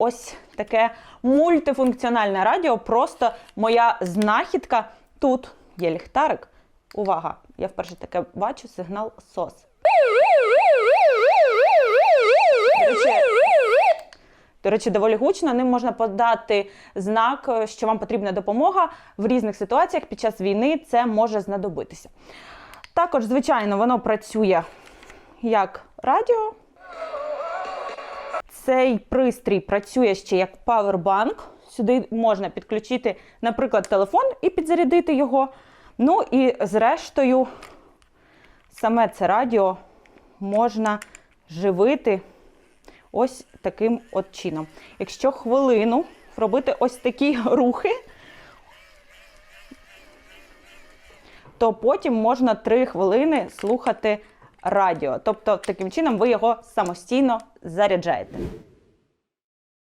Ось таке мультифункціональне радіо, просто моя знахідка. Тут є ліхтарик. Увага! Я вперше таке бачу сигнал СОС. До речі, до речі, доволі гучно. Ним можна подати знак, що вам потрібна допомога в різних ситуаціях під час війни. Це може знадобитися. Також, звичайно, воно працює як радіо. Цей пристрій працює ще як павербанк. Сюди можна підключити, наприклад, телефон і підзарядити його. Ну і зрештою, саме це радіо можна живити ось таким от чином. Якщо хвилину робити ось такі рухи, то потім можна 3 хвилини слухати радіо. Тобто, таким чином ви його самостійно заряджаєте.